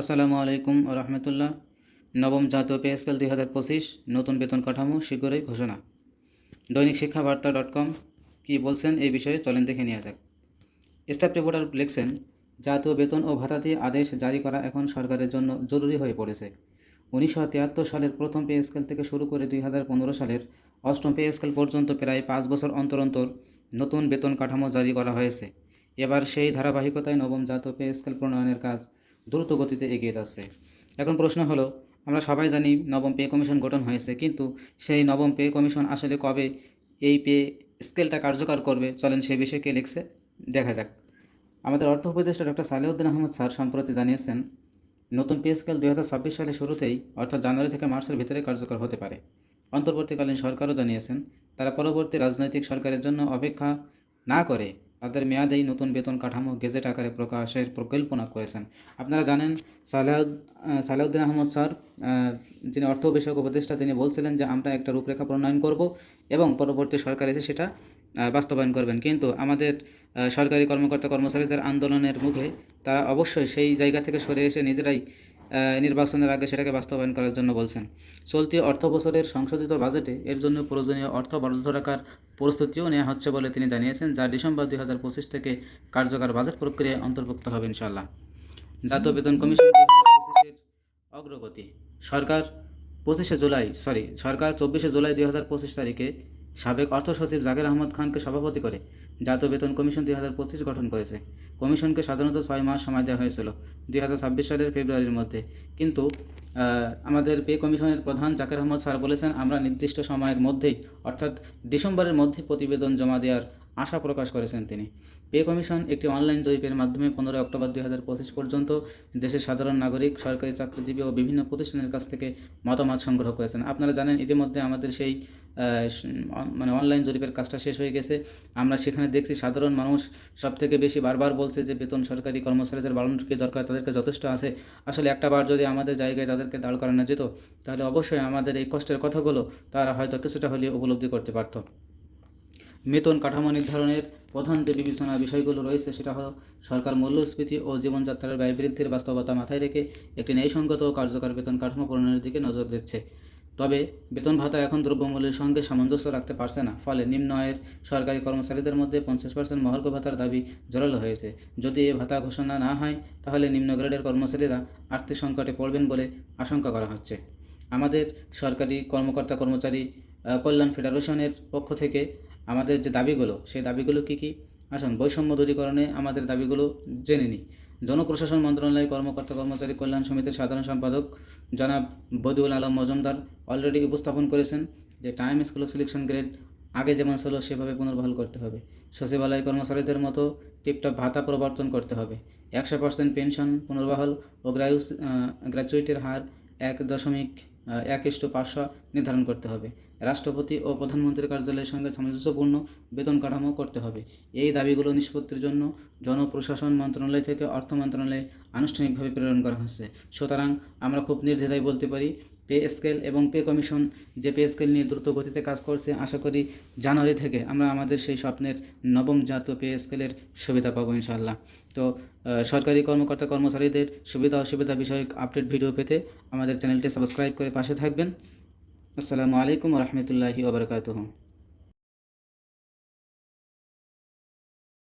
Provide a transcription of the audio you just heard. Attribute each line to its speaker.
Speaker 1: আসসালামু আলাইকুম রহমতুল্লাহ। নবম জাতীয় পে স্কেল দুই হাজার পঁচিশ, নতুন বেতন কাঠামো শীঘ্রই ঘোষণা। দৈনিক শিক্ষাবার্তা ডট কম কী বলছেন এই বিষয়ে চলেন দেখে নেওয়া যাক। স্টাফ রিপোর্টার লিখছেন, জাতীয় বেতন ও ভাতাতে আদেশ জারি করা এখন সরকারের জন্য জরুরি হয়ে পড়েছে। উনিশশো তিয়াত্তর সালের প্রথম পে স্কেল থেকে শুরু করে দুই হাজার পনেরো সালের অষ্টম পে স্কেল পর্যন্ত প্রায় পাঁচ বছর অন্তর অন্তর নতুন বেতন কাঠামো জারি করা হয়েছে। এবার সেই ধারাবাহিকতায় নবম জাতীয় পে স্কেল প্রণয়নের কাজ দ্রুত গতিতে এগিয়ে যাচ্ছে। এখন প্রশ্ন হলো, আমরা সবাই জানি নবম পে কমিশন গঠন হয়েছে, কিন্তু সেই নবম পে কমিশন আসলে কবে এই পে স্কেলটা কার্যকর করবে? চলেন সে বিষয়ে কে লিখছে, দেখা যাক। আমাদের অর্থ উপদেষ্টা ডক্টর সালেউদ্দিন আহমদ স্যার সম্প্রতি জানিয়েছেন, নতুন পে স্কেল দুই হাজার ছাব্বিশ সালের শুরুতেই, অর্থাৎ জানুয়ারি থেকে মার্চের ভিতরে কার্যকর হতে পারে। অন্তর্বর্তীকালীন সরকারও জানিয়েছেন, তারা পরবর্তী রাজনৈতিক সরকারের জন্য অপেক্ষা না করে তাদের মেয়াদেই নতুন বেতন কাঠামো গেজেট আকারে প্রকাশের পরিকল্পনা করেছেন। আপনারা জানেন, সালাউদ সালাউদ্দিন আহমদ স্যার যিনি অর্থ বিষয়ক উপদেষ্টা, তিনি বলছিলেন যে আমরা একটা রূপরেখা প্রণয়ন করব এবং পরবর্তী সরকার এসে সেটা বাস্তবায়ন করবেন। কিন্তু আমাদের সরকারি কর্মকর্তা কর্মচারীদের আন্দোলনের মুখে তারা অবশ্যই সেই জায়গা থেকে সরে এসে নিজেরাই নির্বাচনের আগে সেটাকে বাস্তবায়ন করার জন্য বলছেন। চলতি অর্থ বছরের সংশোধিত বাজেটে এর জন্য প্রয়োজনীয় অর্থ বরাদ্দ রাখার প্রস্তুতিও নেওয়া হচ্ছে বলে তিনি জানিয়েছেন, যা ডিসেম্বর দুই হাজার পঁচিশ থেকে কার্যকর বাজেট প্রক্রিয়ায় অন্তর্ভুক্ত হবে ইনশাল্লাহ জাতীয় বেতন কমিশন অগ্রগতি। সরকার পঁচিশে জুলাই সরি সরকার চব্বিশে জুলাই দুই হাজার পঁচিশ তারিখে সাবেক অর্থ সচিব জাকির আহমদ খানকে সভাপতি করে। জাতীয় বেতন কমিশন দুই হাজার পঁচিশ গঠন করেছে। কমিশনকে সাধারণত ছয় মাস সময় দেওয়া হয়েছিল, দুই হাজার ছাব্বিশ সালের ফেব্রুয়ারির মধ্যে। কিন্তু আমাদের পে কমিশনের প্রধান জাকের আহমদ স্যার বলেছেন, আমরা নির্দিষ্ট সময়ের মধ্যেই, অর্থাৎ ডিসেম্বরের মধ্যে প্রতিবেদন জমা দেওয়ার আশা প্রকাশ করেছেন তিনি। পে কমিশন একটি অনলাইন জরিপের মাধ্যমে পনেরোই অক্টোবর দুই হাজার পঁচিশ পর্যন্ত দেশের সাধারণ নাগরিক, সরকারি চাকরিজীবী ও বিভিন্ন প্রতিষ্ঠানের কাছ থেকে মতামত সংগ্রহ করেছেন। আপনারা জানেন, ইতিমধ্যে আমাদের সেই মানে অনলাইন জরিপের কাজটা শেষ হয়ে গেছে। আমরা সেখানে দেখছি সাধারণ মানুষ সব থেকে বেশি বারবার বলছে যে, বেতন সরকারি কর্মচারীদের বাড়ানোর কি দরকার? তাদেরকে যথেষ্ট আছে। আসলে একটা বার যদি আমাদের জায়গায় তাদেরকে দাঁড় করানো যেত, তাহলে অবশ্যই আমাদের এই কষ্টের কথাগুলো তারা হয়তো কিছুটা হলেও উপলব্ধি করতে পারতো। বেতন কাঠামো নির্ধারণের প্রধান যে বিবেচনার বিষয়গুলো রয়েছে, সেটা হলো সরকার মূল্যস্ফীতি ও জীবনযাত্রার ব্যয় বৃদ্ধির বাস্তবতা মাথায় রেখে একটি ন্যায়সঙ্গত ও কার্যকর বেতন কাঠামো প্রণয়নের দিকে নজর দিচ্ছে। তবে বেতন ভাতা এখন দ্রব্যমূল্যের সঙ্গে সামঞ্জস্য রাখতে পারছে না, ফলে নিম্ন আয়ের সরকারি কর্মচারীদের মধ্যে পঞ্চাশ পার্সেন্ট মহার্ঘ ভাতার দাবি জোরালো হয়েছে। যদি এ ভাতা ঘোষণা না হয়, তাহলে নিম্ন গ্রেডের কর্মচারীরা আর্থিক সংকটে পড়বেন বলে আশঙ্কা করা হচ্ছে। আমাদের সরকারি কর্মকর্তা কর্মচারী কল্যাণ ফেডারেশনের পক্ষ থেকে আমাদের যে দাবিগুলো, সেই দাবিগুলো কী কী? আসুন, বৈষম্য দূরীকরণে আমাদের দাবিগুলো জেনে নিই। জনপ্রশাসন মন্ত্রণালয় কর্মকর্তা কর্মচারী কল্যাণ সমিতির সাধারণ সম্পাদক জনাব বদিউল আলম মজুমদার অলরেডি উপস্থাপন করেছেন যে টাইম স্কুল সিলেকশন গ্রেড আগে যেমন ছিল, সেভাবে পুনর্বহাল করতে হবে। সচিবালয় কর্মচারীদের মতো টিপটপ ভাতা প্রবর্তন করতে হবে। একশো পার্সেন্ট পেনশন পুনর্বহাল ও গ্র্যাচুইটির হার এক দশমিক এক ইস্টু পাঁচশো নির্ধারণ করতে হবে। রাষ্ট্রপতি ও প্রধানমন্ত্রীর কার্যালয়ের সঙ্গে সামঞ্জস্যপূর্ণ বেতন কাঠামো করতে হবে। এই দাবিগুলো নিষ্পত্তির জন্য জনপ্রশাসন মন্ত্রণালয় থেকে অর্থ মন্ত্রণালয়ে আনুষ্ঠানিকভাবে প্রেরণ করা হয়েছে। সুতরাং আমরা খুব নির্দ্বিধায় বলতে পারি পে স্কেল এবং পে কমিশন যে পে স্কেল নিয়ে দ্রুত গতিতে কাজ করছে, আশা করি জানুয়ারি থেকে আমরা আমাদের সেই স্বপ্নের নবম জাতীয় পে স্কেলের সুবিধা পাবো ইনশাল্লাহ তো সরকারি কর্মকর্তা কর্মচারীদের সুবিধা অসুবিধা বিষয়ক আপডেট ভিডিও পেতে আমাদের চ্যানেলটি সাবস্ক্রাইব করে পাশে থাকবেন। আসসালামু আলাইকুম রহমতুল্লাহি ওবরকাতুহ